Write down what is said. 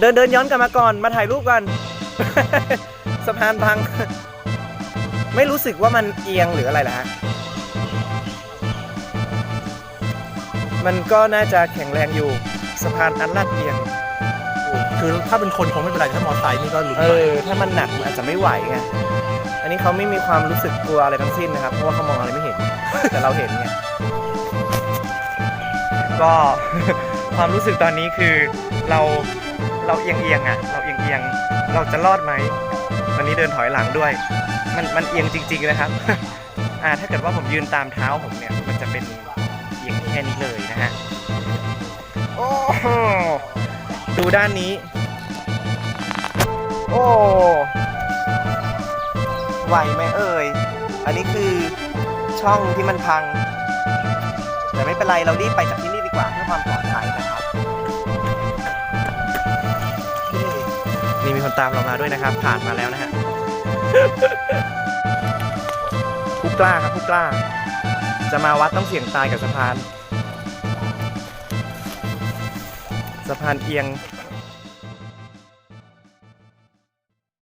เดินเดินย้อนกลับมาก่อนมาถ่ายรูปก่อนสะพานพัง ไม่รู้สึกว่ามันเอียงหรืออะไรล่ะฮะมันก็น่าจะแข็งแรงอยู่ สะพานอันลาดเอียง คือถ้าเป็นคนคงไม่เป็นไรแต่ถ้ามอเตอร์ไซค์นี่ก็ลุ้นเอไปอ ถ้ามันหนักมันอาจจะไม่ไหวไง อันนี้เขาไม่มีความรู้สึกกลัวอะไรทั้งสิ้นนะครับ เพราะว่าเขามองอะไรไม่เห็น แต่เราเห็นไง ก็ ความรู้สึกตอนนี้คือเรา เราเอียงเอียงอะ เราเอียงเอียงเราจะรอดไหมตอนนี้เดินถอยหลังด้วย มันมันเอียงจริง ๆ นะครับ อ่าถ้าเกิดว่าผมยืนตามเท้าผมเนี่ย มันจะเป็นเอียงแค่นี้เลยนะฮะโอ้โหดูด้านนี้ โอ้ไหวไหมเอ่ย อันนี้คือช่องที่มันพัง แต่ไม่เป็นไรเรารีบไปจากที่นี่ดีกว่าเพื่อความปลอดภัยนะครับ นี่มีคนตามเรามาด้วยนะครับ ผ่านมาแล้วนะฮะผู้กล้าครับผู้กล้า จะมาวัดต้องเสี่ยงตายกับสะพาน สะพานเอียง